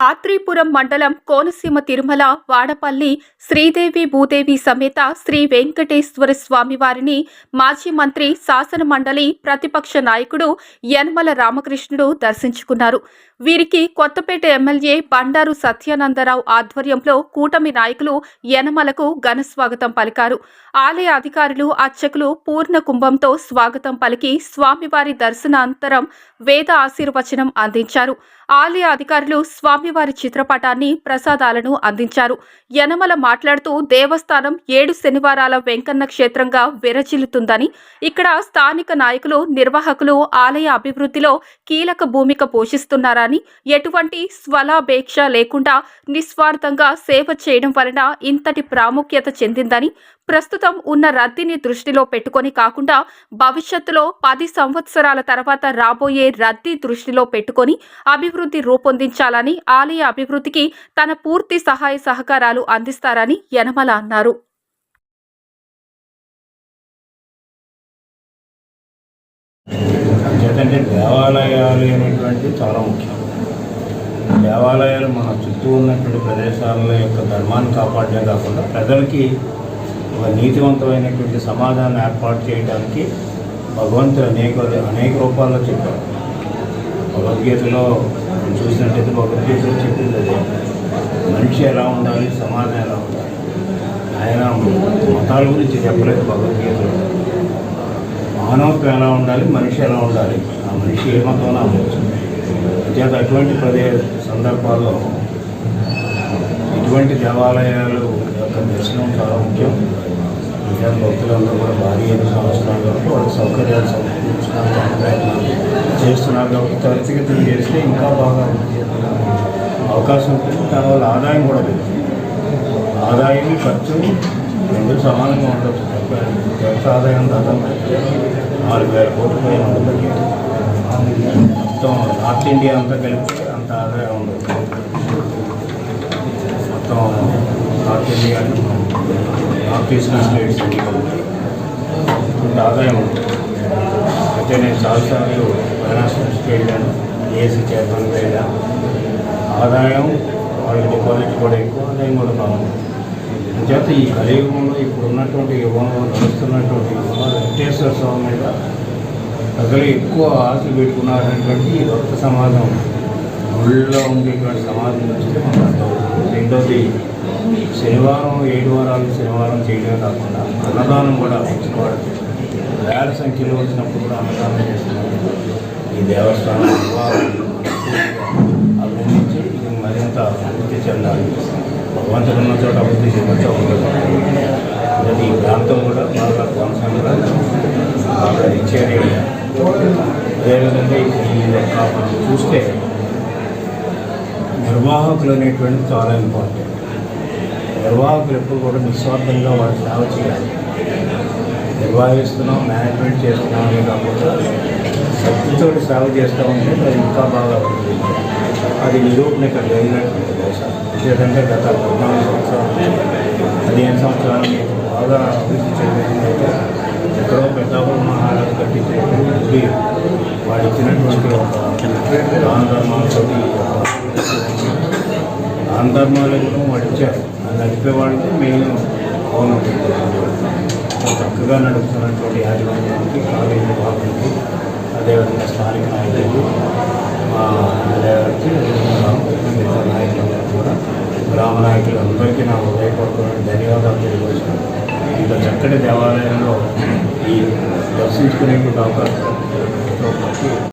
ఆత్రేపురం మండలం కోనసీమ తిరుమల వాడపల్లి శ్రీదేవి భూదేవి సమేత శ్రీ వెంకటేశ్వర స్వామి వారిని మాజీ మంత్రి శాసన మండలి ప్రతిపక్ష నాయకుడు యనమల రామకృష్ణుడు దర్శించుకున్నారు. వీరికి కొత్తపేట ఎమ్మెల్యే బండారు సత్యానందరావు ఆధ్వర్యంలో కూటమి నాయకులు యనమలకు ఘన స్వాగతం పలికారు. ఆలయ అధికారులు అర్చకులు పూర్ణ కుంభంతో స్వాగతం పలికి స్వామివారి దర్శనాంతరం వేద ఆశీర్వచనం అందించారు. ఆలయ అధికారులు స్వామివారి చిత్రపటాన్ని ప్రసాదాలను అందించారు. యనమల మాట్లాడుతూ దేవస్థానం ఏడు శనివారాల వెంకన్న క్షేత్రంగా విరచిల్లుతుందని ఇక్కడ స్థానిక నాయకులు నిర్వాహకులు ఆలయ అభివృద్ధిలో కీలక భూమిక పోషిస్తున్నారని ఎటువంటి స్వలాపేక్ష లేకుండా నిస్వార్థంగా సేవ చేయడం వలన ఇంతటి ప్రాముఖ్యత చెందిందని ప్రస్తుతం ఉన్న రద్దీని దృష్టిలో పెట్టుకొని కాకుండా భవిష్యత్తులో పది సంవత్సరాల తర్వాత రాబోయే రద్దీ దృష్టిలో పెట్టుకొని అభివృద్ధి రూపొందించాలని ఆలయ అభివృద్ధికి తన పూర్తి సహాయ సహకారాలు అందిస్తారని యనమల అన్నారు. చేతంటే దేవాలయాలు అనేటువంటివి చాలా ముఖ్యం. దేవాలయాలు మన చుట్టూ ఉన్నటువంటి ప్రదేశాల యొక్క ధర్మాన్ని కాపాడమే కాకుండా ప్రజలకి ఒక నీతివంతమైనటువంటి సమాజాన్ని ఏర్పాటు చేయడానికి భగవంతుడు అనేక అనేక రూపాల్లో చెప్పారు భగవద్గీతలో మనం చూసినట్టయితే భగవద్గీతలో చెప్పింది అదే. మనిషి ఎలా ఉండాలి సమాజం ఎలా ఉండాలి? ఆయన మతాల గురించి చెప్పలేదు భగవద్గీతలో. మానవత్వం ఎలా ఉండాలి మనిషి ఎలా ఉండాలి ఆ మనిషి ఏ మతంలో అవ్వచ్చు చేత అటువంటి ప్రదే సందర్భాల్లో ఇటువంటి దేవాలయాలు యొక్క దర్శనం చాలా ముఖ్యం. విద్యా భక్తులందరూ కూడా భారీ ఎన్ని సంవత్సరాలు కాబట్టి వాళ్ళకి సౌకర్యాలు సమకూర్చడానికి ప్రయత్నాలు చేస్తున్నారు కాబట్టి త్వరితగతిని చేస్తే ఇంకా బాగా అభివృద్ధి అవకాశం ఉంటుంది. దానివల్ల ఆదాయం కూడా పెరుగుతుంది. ఆదాయం ఖర్చు రెండు సమానంగా ఉండొచ్చు. ఖర్చు ఆదాయం దాదాపు నాలుగు వేల కోట్ల పైన ఉంటుంది. మొత్తం నార్త్ ఇండియా అంతా కలిపి అంత ఆదాయం ఉండదు మొత్తం north India north eastern states అన్ని కలిపి ఇంత ఆదాయం ఉంటుంది అయితే నేను చాలాసార్లు ఫైనాన్స్ మినిస్టర్కి వెళ్ళాను ఏసీ చేపలకు వెళ్ళాను ఆదాయం వాళ్ళకి డిపాజిట్ కూడా ఎక్కువ ఆదాయం కూడా బాగుంటుంది అంచేత ఈ కలియుగంలో ఇప్పుడు ఉన్నటువంటి యుగంలో నడుస్తున్నటువంటి యుగంలో వెంకటేశ్వర స్వామి మీద ప్రజలు ఎక్కువ ఆశ పెట్టుకున్నారనేటువంటి ఈ భక్త సమాజం ఒళ్ళో ఉండేటువంటి సమాజం నుంచి మనకు రెండోది శనివారం ఏడు వారాలు శనివారం చేయడమే కాకుండా అన్నదానం కూడా వచ్చిన వాడు. వేల సంఖ్యలో వచ్చినప్పుడు కూడా అన్నదానం చేస్తున్నారు. ఈ దేవస్థానం నిర్వాహకులు అభినందించి ఇది మరింత అభివృద్ధి చెందాలి భగవంతుడు ఉన్న చోట అభివృద్ధి చేయవచ్చు. ఉండదు ఈ ప్రాంతం కూడా బాగా కొనసాగాలి బాగా ఇచ్చేది. అదేవిధంగా ఈ యొక్క మనం చూస్తే నిర్వాహకులు అనేటువంటి చాలా ఇంపార్టెంట్ నిర్వాహకులు ఎప్పుడు కూడా నిస్వార్థంగా వాళ్ళు సేవ చేయాలి. నిర్వహిస్తున్నాం మేనేజ్మెంట్ చేస్తున్నాం అనే కాకుండా శక్తితోటి సేవ చేస్తూ ఉంటే ఇంకా బాగా అభివృద్ధి అది నిరూపణ ఇక్కడ జరిగినటువంటి దేశం. గత పద్నాలుగు సంవత్సరాలు పదిహేను సంవత్సరాలు బాగా అభివృద్ధి చెందిందంటే ఎక్కడో పెద్దాపురం మహారాజు కట్టించినటువంటి వాడు ఇచ్చినటువంటి ఒక దాన ధర్మాలతో దాన ధర్మాలను వాడు ఇచ్చారు అది నడిపే వాళ్ళకి మెయిన్ అవును. చక్కగా నడుపుతున్నటువంటి యాజమాన్యానికి కాలేజీ నిర్వాహకులకి అదేవిధంగా స్థానిక నాయకులకు మా ఎమ్మెల్యేకి మిగతా నాయకులందరూ కూడా గ్రామ నాయకులు అందరికీ నా హృదయపూర్వకమైన ధన్యవాదాలు తెలియవచ్చాను ఇంత చక్కటి దేవాలయంలో ఈ దర్శించుకునేటువంటి అవకాశం